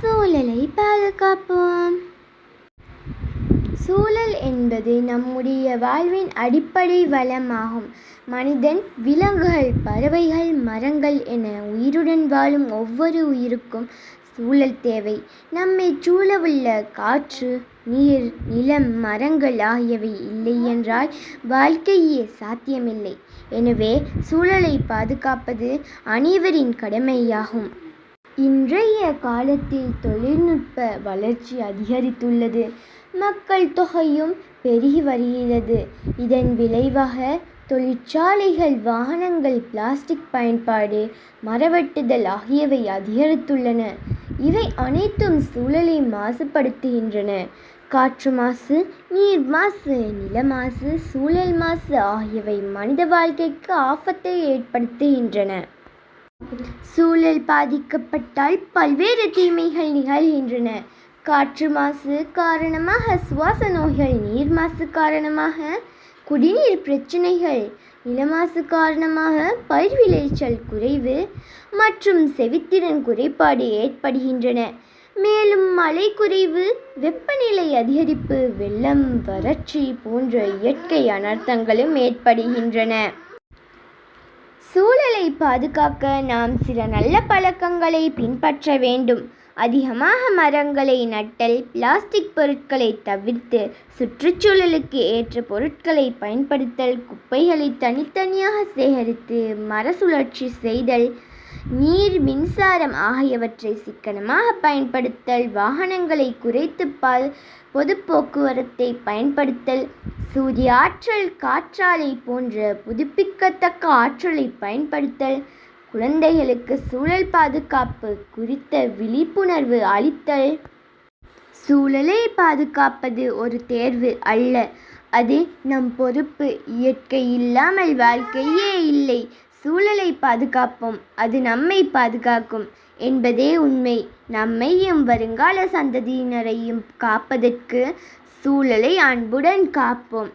சூழலை பாதுகாப்போம். சூழல் என்பது நம்முடைய வாழ்வின் அடிப்படை வளமாகும். மனிதன் விலங்குகள் பறவைகள் மரங்கள் என உயிருடன் வாழும் ஒவ்வொரு உயிருக்கும் சூழல் தேவை. நம்மை சூழவுள்ள காற்று நீர் நிலம் மரங்கள் ஆகியவை இல்லை என்றால் வாழ்க்கையே சாத்தியமில்லை. எனவே சூழலை பாதுகாப்பது அனைவரின் கடமையாகும். இன்றைய காலத்தில் தொழில்நுட்ப வளர்ச்சி அதிகரித்துள்ளது. மக்கள் தொகையும் பெருகி வருகிறது. இதன் விளைவாக தொழிற்சாலைகள் வாகனங்கள் பிளாஸ்டிக் பயன்பாடு மரவெட்டுதல் ஆகியவை அதிகரித்துள்ளன. இவை அனைத்தும் சூழலை மாசுபடுத்துகின்றன. காற்று மாசு நீர் மாசு நில மாசு சூழல் மாசு ஆகியவை மனித வாழ்க்கைக்கு ஆபத்தை ஏற்படுத்துகின்றன. சூழல் பாதிக்கப்பட்டால் பல்வேறு தீமைகள் நிகழ்கின்றன. காற்று மாசு காரணமாக சுவாச நோய்கள் நீர் மாசு காரணமாக குடிநீர் பிரச்சனைகள் நிலமாசு காரணமாக பயிர் விளைச்சல் குறைவு மற்றும் செவித்திறன் குறைபாடு ஏற்படுகின்றன. மேலும் மழை குறைவு வெப்பநிலை அதிகரிப்பு வெள்ளம் வறட்சி போன்ற இயற்கை அனர்த்தங்களும் ஏற்படுகின்றன. சூழலை பாதுகாக்க நாம் சில நல்ல பழக்கங்களை பின்பற்ற வேண்டும். அதிகமாக மரங்களை நட்டல் பிளாஸ்டிக் பொருட்களை தவிர்த்து சுற்றுச்சூழலுக்கு ஏற்ற பொருட்களை பயன்படுத்தல் குப்பைகளை தனித்தனியாக சேகரித்து மர சுழற்சி செய்தல் நீர் மின்சாரம் ஆகியவற்றை சிக்கனமாக பயன்படுத்தல் வாகனங்களை குறைத்து பா பொது போக்குவரத்தை பயன்படுத்தல் சூரிய ஆற்றல் காற்றாலை போன்ற புதுப்பிக்கத்தக்க ஆற்றலை பயன்படுத்தல் குழந்தைகளுக்கு சூழல் பாதுகாப்பு குறித்த விழிப்புணர்வு அளித்தல். சூழலை பாதுகாப்பது ஒரு தேர்வு அல்ல. அது நம் பொறுப்பு. இயற்கை இல்லாமல் வாழ்க்கையே இல்லை. சூழலை பாதுகாப்போம். அது நம்மை பாதுகாக்கும் என்பதே உண்மை. நம்மையும் வருங்கால சந்ததியினரையும் காப்பதற்கு சூழலை அன்புடன் காப்போம்.